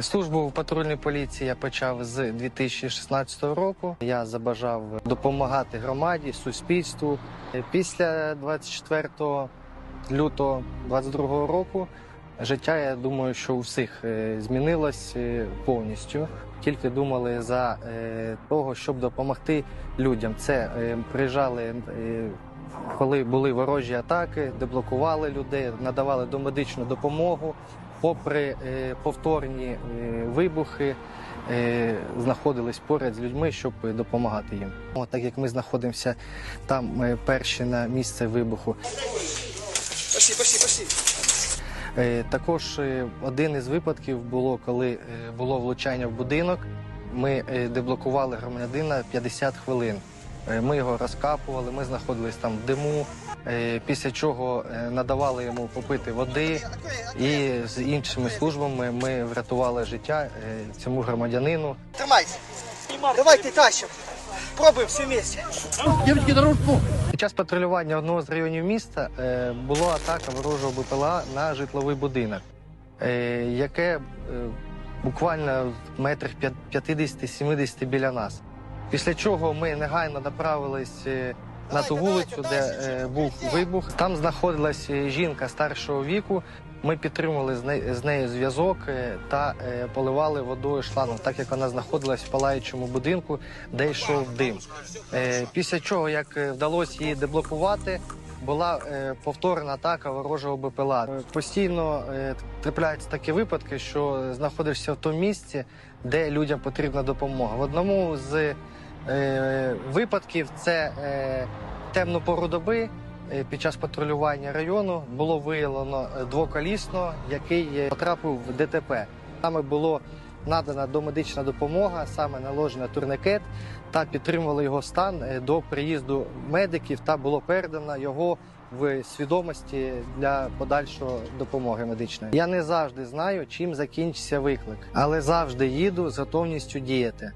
Службу в патрульній поліції я почав з 2016 року. Я забажав допомагати громаді, суспільству. Після 24 лютого 22 року життя, я думаю, що у всіх е, змінилось е, повністю. Тільки думали за е, того, щоб допомогти людям. Це приїжджали, коли були ворожі атаки, деблокували людей, надавали домедичну допомогу. Попри е, повторні е, вибухи, е, знаходились поряд з людьми, щоб допомагати їм. О, так як ми знаходимося там перші на місце вибуху. Пошли, пошли, пошли. Також один із випадків було, коли було влучання в будинок. Ми деблокували громадянина 50 хвилин. Ми його розкапували, ми знаходились там в диму. Е, Після чого е, надавали йому попити води, і з іншими службами ми врятували життя е, цьому громадянину. Тримайся. Давайте тащим. Пробуем все вместе. Під час патрулювання одного з районів міста була атака ворожого БПЛА на житловий будинок, яке буквально метрів п'ят- 50-70 біля нас. Після чого ми негайно направились на ту вулицю, де е, був вибух. Там знаходилась е, жінка старшого віку. Ми підтримували з нею, з нею зв'язок е, та е, поливали водою шлангом, так як вона знаходилась в палаючому будинку, де йшов дим. Е, Після чого, як е, вдалося її деблокувати, була е, повторна атака ворожого БПЛА. Постійно е, трапляються такі випадки, що знаходишся в тому місці, де людям потрібна допомога. В одному з е, випадків це е, пору доби. е, Під час патрулювання району було виявлено е, двоколісно, який потрапив в ДТП. Саме було надана домедична допомога, саме наложена турникет та підтримували його стан до приїзду медиків та було передано його в свідомості для подальшої допомоги медичної. Я не завжди знаю, чим закінчиться виклик, але завжди їду з готовністю діяти.